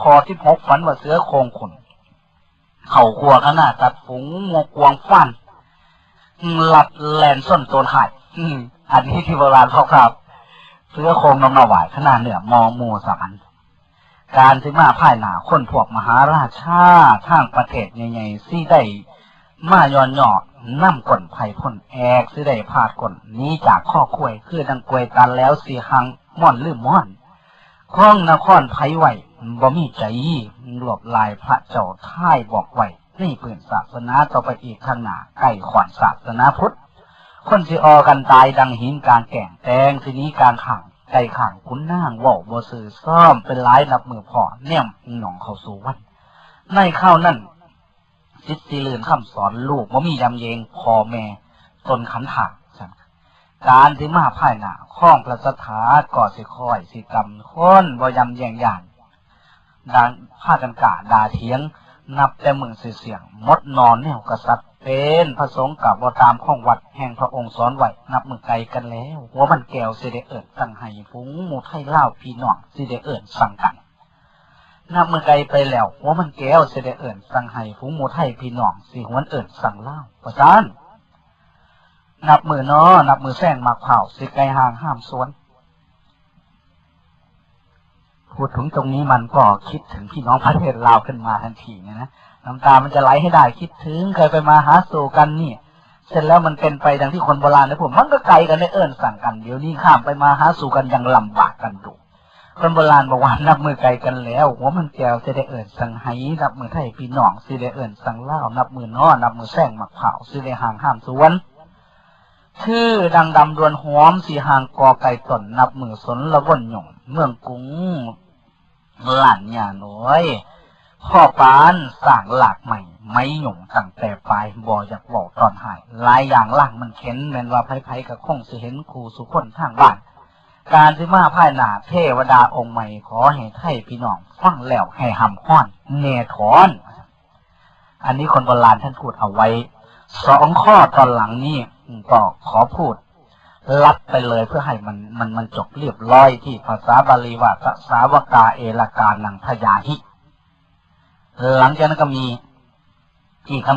คอที่พกฝันว่าเสือโครงขนเข่าครัวขนาดตัดฝูงงวกวงฟันหลัดแลนส้นโตนหายอันนี้ที่โบราณเขาครับเสือโครงน้ำหนาหวายขนาดเหนือมอมูสมันการที่มาพ่ายหนาคนพวกมหาราชาทางประเทศใหญ่ๆซี่ได้มาย้อนหยอกน้ำก่นไผ่พ่นแอกซี่ได้พาดก่นนี้จากข้อควยคือดังกวยกันแล้วสีหังม่อนลืมม่อนคล้องนครไผไหว บ่มีใจรวบลายพระเจ้าท่ายบอกไว้ในปืนศาสนาต่อไปอีกข้างหน้าไก่ขวัญศาสนาพุทธ คนสิออกันตายดังหินกลางแก่งแตงทีนี้กลางขังไก่ขังคุณนางว่าบ่สื่อซ่อมเป็นหลายนับมือพอแนมหนองเขาสู่วันในข้าวนั่นสิทธิเลือนคำสอนลูกว่มียำเยงพอแม่ตนขันถางสั่นการที่มาพ่ายหนาข้องประสถาก่อสิคอยสิกรรมค้นบ่ยำแยงย่า นดังผ้ากันกาดาเทียง นับแต่มือเสียงมดนอนแนวกษัตริย์ เป็นพระสงฆ์กับบตามข้องวัดแห่งพระองค์สอนไหวนับมือไกลกันแล้วหัวมันแก้วเสิได้เอิญสั่งให้ฝูงหมูไทยเล่าพี่น้องเสิได้เอิญสั่งกันนับมือไกลไปแล้วหัวมันแก้วเสิได้เอิญสั่งให้ฝูงหมูไทยพี่น้องสิหวนเอิญสั่งเล่าประสานนับมือนาะนับมือแซงมาเผาสิไกลห่างห้ามสวน พูดถึงตรงนี้มันก็คิดถึงพี่น้องประเทศลาวขึ้นมาทันทีนะนะน้ำตามันจะไหลให้ได้คิดถึงเคยไปมาหาสู่กันนี่เสร็จแล้วมันเป็นไปดังที่คนโบราณนะผมมันก็ไกลกันได้เอิญสั่งกันเดี๋ยวนี้ข้ามไปมาหาสู่กันยังลำบากกันดูคนโบราณบอกว่านับมือไกลกันแล้วหัวมันแก้วจะได้เอิญสั่งไห้นับมือไทยพี่น้องสิได้เอิญสั่งเล่านับมือน้อนับมือแซงหมักเผาสิได้ห่างห้ามสวนชื่อดังดำดวนหอมสีห่างกอไก่ตนนับมือสนละว่นหยงเมืองกรุง หลั่นอย่าน้อยพ่อปานสั่งหลากใหม่ ไม่หยุ่งตั้งแต่ปลายบ่อยากบอกตอนหายหลายอย่างล่างมันเข็นแมนว่าไผๆกับคงสิเห็นครูสุคนทางบ้าน การสิมาพ่ายหนาเทวดาองค์ใหม่ขอให้ไทยพี่น้องฟังแล้วให้หำห้อน เนถอน อันนี้คนโบราณท่านพูดเอาไว้สองข้อตอนหลังนี่ก็ขอพูด ลัดไปเลยเพื่อให้มันมันมันจบเรียบร้อยที่ภาษาบาลีว่าสาวกาเอลากานังพยาหิ หลังจากนั้นก็มีอีกคำ